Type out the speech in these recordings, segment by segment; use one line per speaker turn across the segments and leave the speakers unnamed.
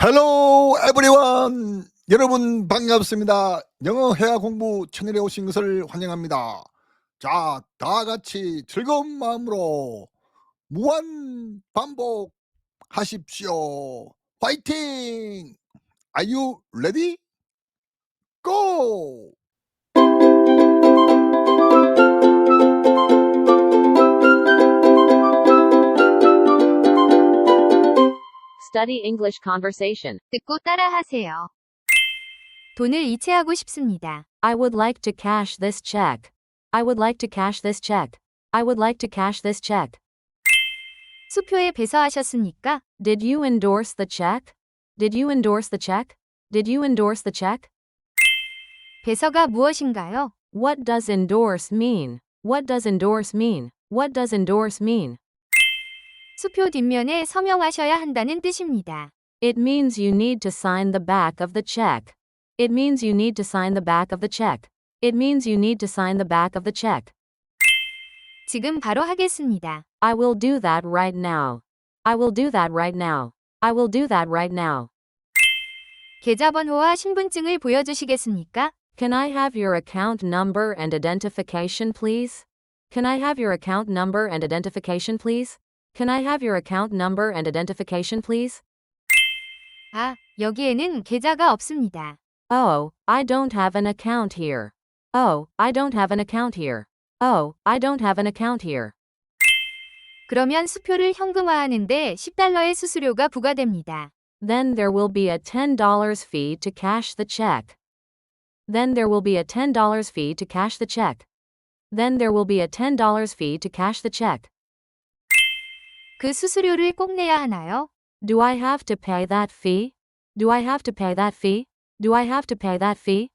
Hello everyone. 여러분 반갑습니다. 영어 회화 공부 채널에 오신 것을 환영합니다. 자, 다 같이 즐거운 마음으로 무한 반복하십시오. 화이팅! Are you ready? Go!
Study English conversation.
듣고 따라하세요. 돈을 이체하고 싶습니다.
I would like to cash this check. I would like to cash this check. I would like to cash this check.
수표에 배서하셨습니까?
Did you endorse the check? Did you endorse the check? Did you endorse the check?
배서가 무엇인가요?
What does endorse mean? What does endorse mean? What does endorse mean?
수표 뒷면에 서명하셔야 한다는 뜻입니다.
It means you need to sign the back of the check. It means you need to sign the back of the check. It means you need to sign the back of the check.
지금 바로 하겠습니다.
I will do that right now. I will do that right now. I will do that right now.
계좌번호와 신분증을 보여주시겠습니까?
Can I have your account number and identification, please? Can I have your account number and identification, please? Can I have your account number and identification, please?
아, 여기에는 계좌가 없습니다.
Oh, I don't have an account here. Oh, I don't have an account here. Oh, I don't have an account here.
그러면 수표를 현금화하는데 10달러의 수수료가 부과됩니다.
Then there will be a $10 fee to cash the check. Then there will be a $10 fee to cash the check. Then there will be a $10 fee to cash the check.
그 수수료를 꼭 내야 하나요?
Do I have to pay that fee? Do I have to pay that fee? Do I have to pay that fee?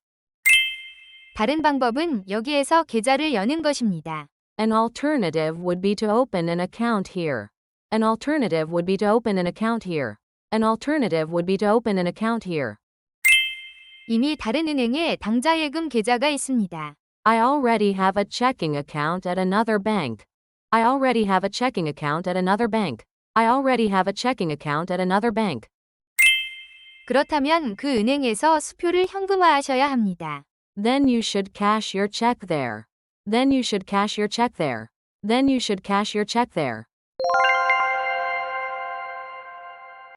다른 방법은 여기에서 계좌를 여는 것입니다.
An alternative would be to open an account here. An alternative would be to open an account here. An alternative would be to open an account here.
이미 다른 은행에 당좌예금 계좌가 있습니다.
I already have a checking account at another bank. I already have a checking account at another bank. I already have a checking account at another bank.
그렇다면 그 은행에서 수표를 현금화하셔야 합니다.
Then you should cash your check there. Then you should cash your check there. Then you should cash your check there.